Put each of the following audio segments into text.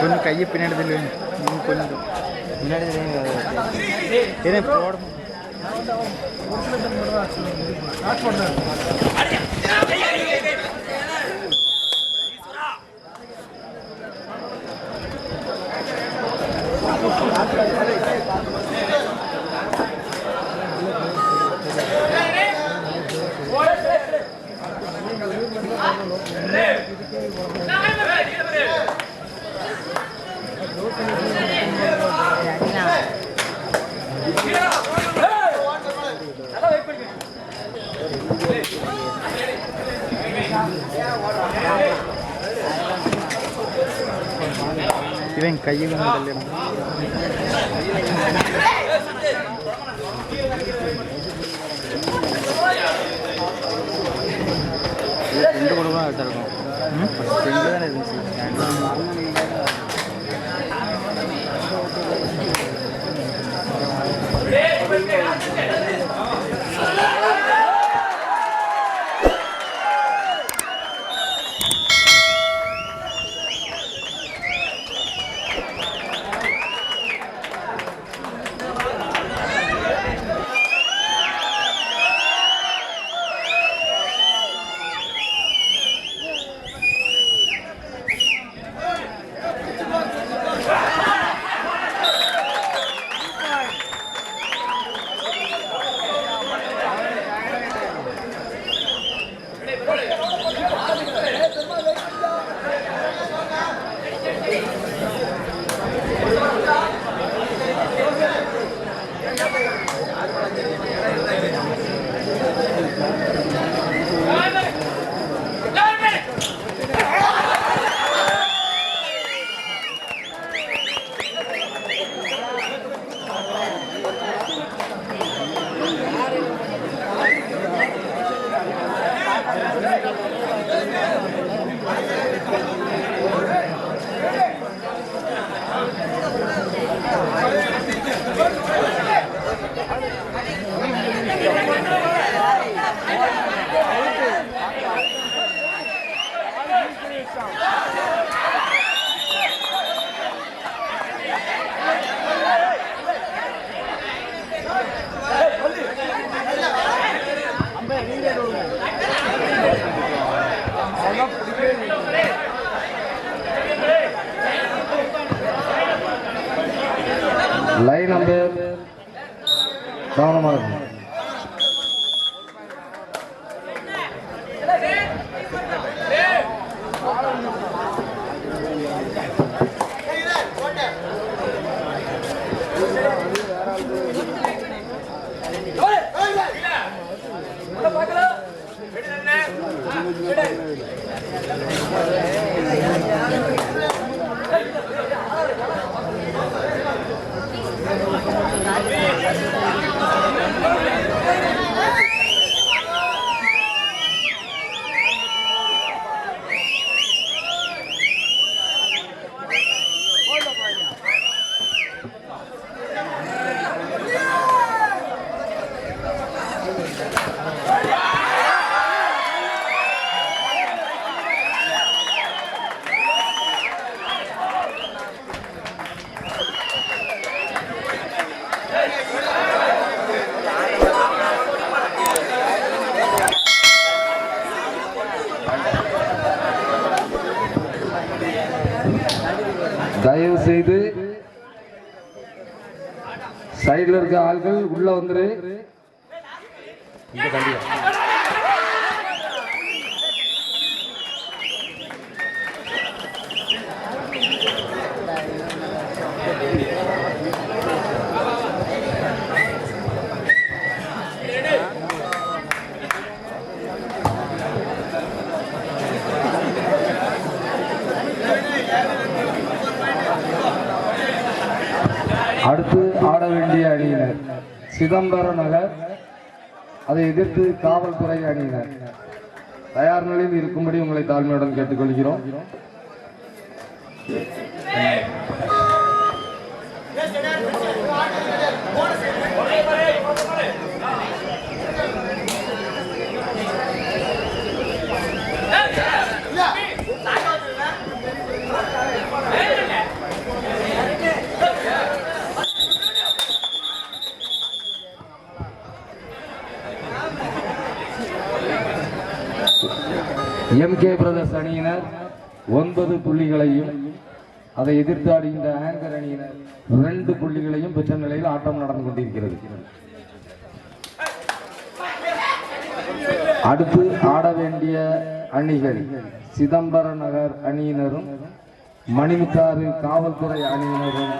கொஞ்சம் கையை பின்னாடி வைங்க. இன்னும் கொஞ்சம். முன்னாடி ஏன்னா போட இவன் கையை கொஞ்சம் ரெண்டு கூட தான் இருக்கும். ரெண்டு தானே இருந்துச்சு. தயவு செய்து சைடில் இருக்க ஆள்கள் உள்ள வந்துரு. அடுத்து ஆட வேண்டிய அணியினர். சிதம்பர நகர் அதை எதிர்த்து காவல்துறை அணியினர். தயார் நிலையில் இருக்கும்படி உங்களை தாழ்மையுடன் கேட்டுக்கொள்கிறோம். எம் கே பிரதர்ஸ் அணியினர் ஒன்பது புள்ளிகளையும் அதை எதிர்த்தாடுகின்ற ஆங்கர் அணியினர் இரண்டு புள்ளிகளையும் பெற்ற நிலையில் ஆட்டம் நடந்து கொண்டிருக்கிறது. அடுத்து ஆட வேண்டிய அணிகள் சிதம்பர நகர் அணியினரும் மணிமுத்தாறு காவல்துறை அணியினரும்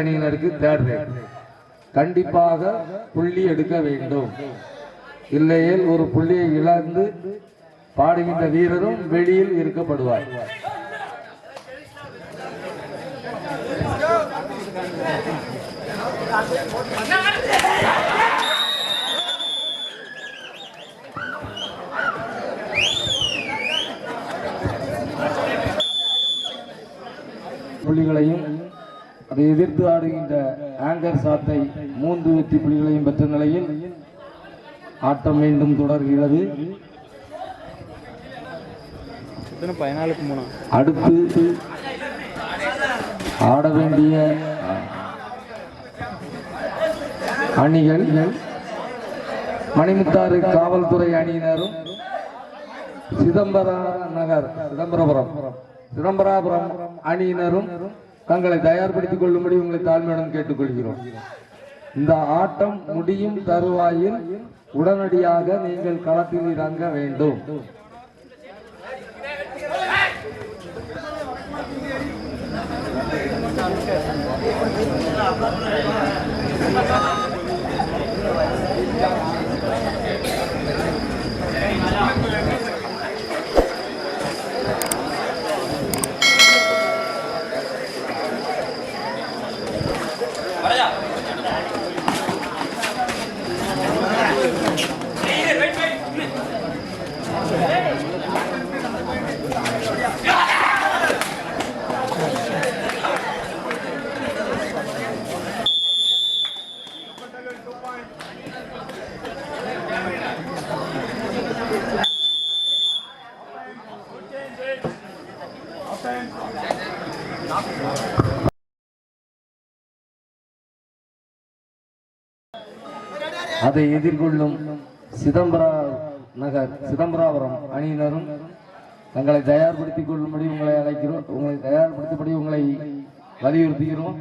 அணியினருக்கு தேர்ட் கண்டிப்பாக புள்ளி எடுக்க வேண்டும். இல்லையில் ஒரு புள்ளியை இழந்து பாடுகின்ற வீரரும் வெளியில் இருக்கப்படுவார். புள்ளிகளையும் அதை எதிர்த்து ஆடுகின்ற ஆங்கர் சாத்தை மூன்று வெற்றி புள்ளிகளையும் பெற்ற நிலையில் ஆட்டம் மீண்டும் தொடர்கிறது. அடுத்து ஆட வேண்டிய அணிகள் மணிமுத்தாறு காவல்துறை அணியினரும் சிதம்பர நகர் சிதம்பரபுரம். சிதம்பராபுரம் அணியினரும் தங்களை தயார்படுத்திக் கொள்ளும்படி உங்களை தாழ்மையுடன் கேட்டுக்கொள்கிறோம் இந்த ஆட்டம் முடியும் தருவாயில் உடனடியாக நீங்கள் களத்தில் இறங்க வேண்டும் அதை எதிர்கொள்ளும் சிதம்பரா நகர் சிதம்பராபுரம் அணியினரும் தங்களை தயார்படுத்திக் கொள்ளும்படி உங்களை அழைக்கிறோம். உங்களை தயார்படுத்தபடி உங்களை வலியுறுத்துகிறோம்.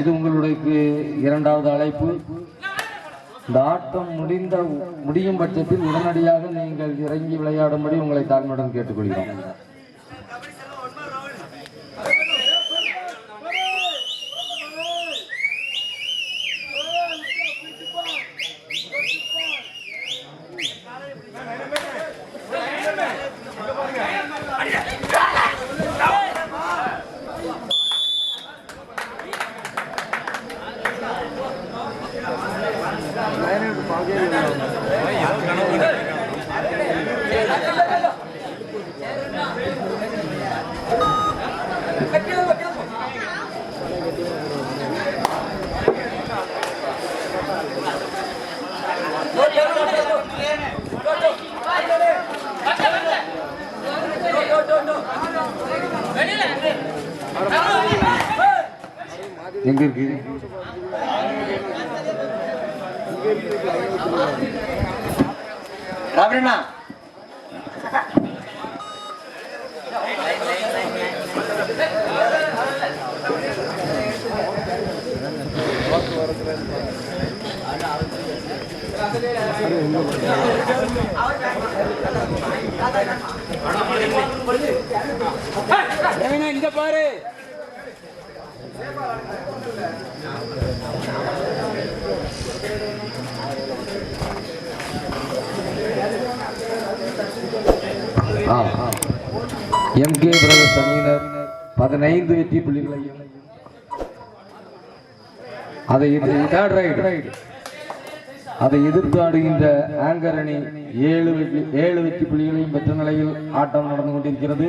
இது உங்களுடைய இரண்டாவது அழைப்பு. இந்த ஆட்டம் முடிந்த முடியும் பட்சத்தில் உடனடியாக நீங்கள் இறங்கி விளையாடும்படி உங்களை தாழ்மையுடன் கேட்டுக்கொள்கிறோம் எங்க இருக்கு ராபரிண்ணா இந்த பாரு. எம் கே பிரதர்ஸ் அணியினர் பதினைந்து வெற்றி புள்ளிகளையும் அதை எதிர்- அதை எதிர்த்து ஆடுகின்ற ஆங்கர் அணி ஏழு வெற்றி ஏழு வெற்றி புள்ளிகளையும் பெற்ற நிலையில் ஆட்டம் நடந்து கொண்டிருக்கிறது.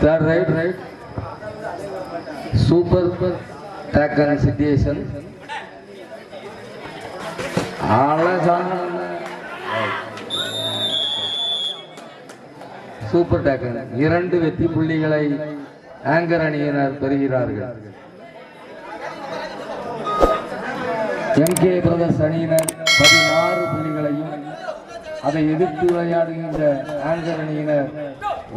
Third right, right. Super tackle situation. Taken இரண்டு வெற்றி புள்ளிகளை ஆங்கர் அணியினர் பெறுகிறார்கள். எம் கே பிரதர்ஸ் அணியினர் பதினாறு புள்ளிகளையும் அதை எதிர்த்து விளையாடுகின்ற ஆங்கர் அணியினர்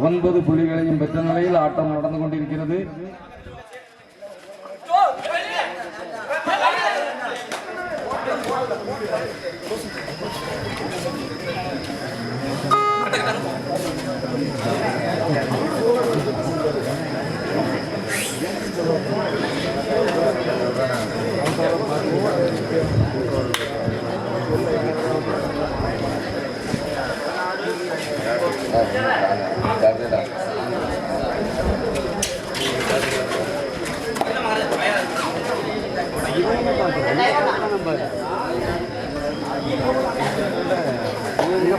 ஒன்பது புள்ளிகளையும் பெற்ற நிலையில் ஆட்டம் நடந்து கொண்டிருக்கிறது.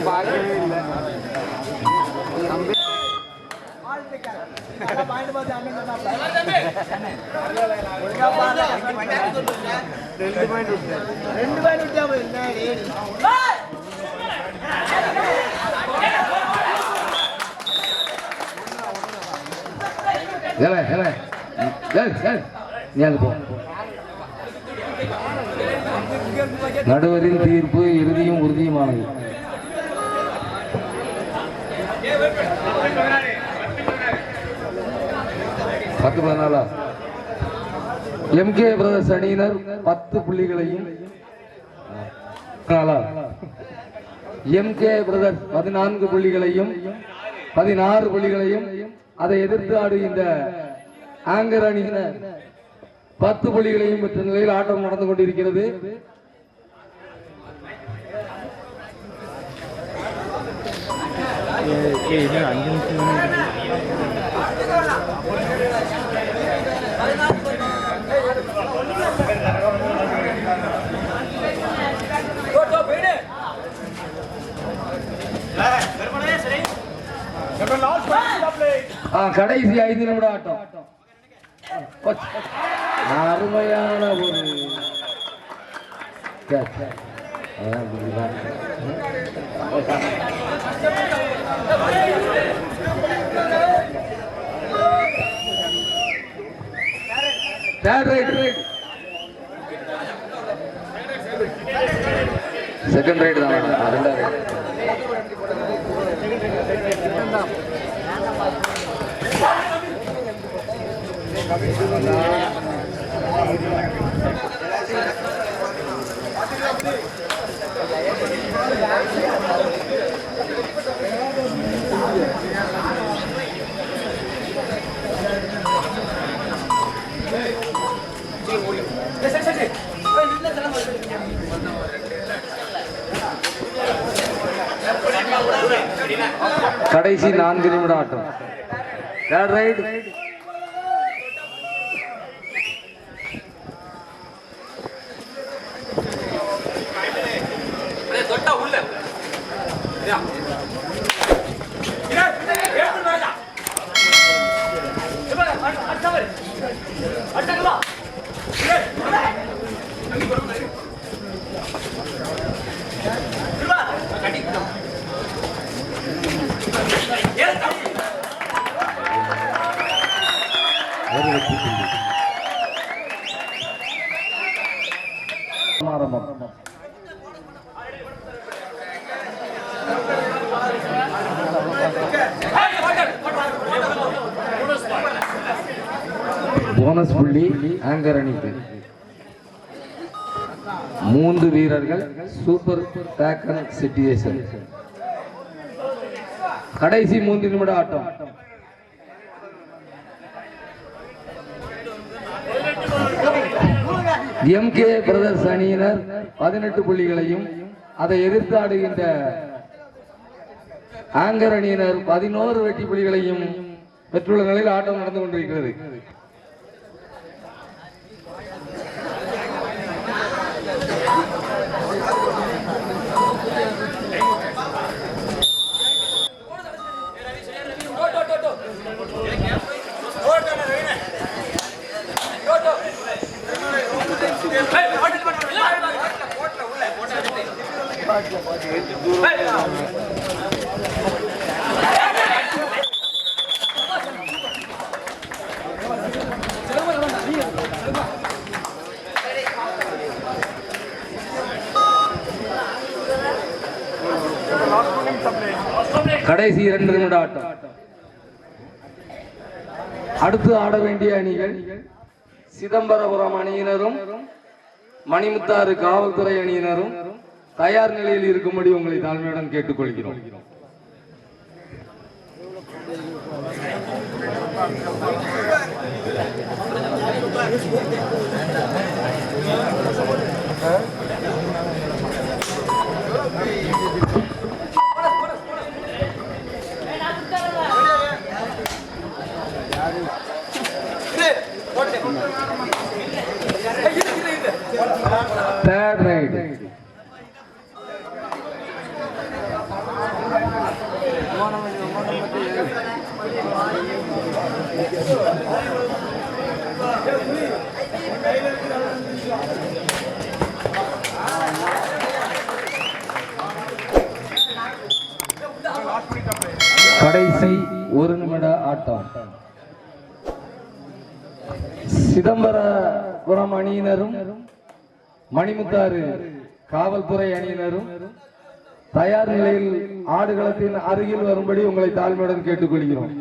பார்க்கவே இல்லை ரெண்டு நீ அது போ. நடுவரின் தீர்ப்பு இறுதியும் உறுதியுமானது. பத்து பதினாலா? எம்கே பிரதர்ஸ் அணியினர் பத்து புள்ளிகளையும். எம்கே பிரதர்ஸ் பதினான்கு புள்ளிகளையும் பதினாறு புள்ளிகளையும் அதை எதிர்த்து ஆடுகின்ற ஆங்கர் அணியினர். பத்து புள்ளிகளையும் பெற்ற நிலையில் ஆட்டம் நடந்து கொண்டிருக்கிறது. ஏ- ஏ, இன்னும் அஞ்சு நிமிஷம் கடைசி ஐந்து நிமிட ஆட்டம் அருமையான ஒரு அதான் செகண்ட் ரைட் தான் ரெண்டாவது Thank you. கடைசி நான்கு நிமிட ஆட்டம். தேர்ட் ரைட் ஒரு வெற்றி புள்ளி ஆரம்பம் போனஸ் புள்ளி ஆங்கர் அணிக்கு மூன்று வீரர்கள் சூப்பர் டேக்கன் சிச்சுவேஷன் கடைசி மூன்று நிமிட ஆட்டம். எம் கே பிரதர்ஸ் அணியினர் பதினெட்டு புள்ளிகளையும் அதை எதிர்த்து ஆடுகின்ற ஆங்கர் அணியினர் பதினோரு வெற்றி புள்ளிகளையும் பெற்றுள்ள நிலையில் ஆட்டம் நடந்து கொண்டிருக்கிறது. கடைசி இரண்டு நிமிட ஆட்டம் அடுத்து ஆட வேண்டிய அணிகள் சிதம்பரபுரம் அணியினரும் மணிமுத்தாறு காவல்துறை அணியினரும் தயார் நிலையில் இருக்கும்படி உங்களை தாழ்மையுடன் கேட்டுக்கொள்கிறோம். தேர்ட் ரைட் கடைசி ஒரு நிமிட ஆட்டம். சிதம்பரபுரம் அணியினரும் மணிமுத்தாறு காவல்துறை அணியினரும் தயார் நிலையில் ஆடுகளத்தின் அருகில் வரும்படி உங்களை தாழ்மையுடன் கேட்டுக்கொள்கிறோம்.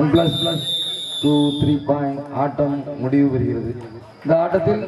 One plus plus. Two three point ஆட்டம் முடிவு பெறுகிறது. இந்த ஆட்டத்தில்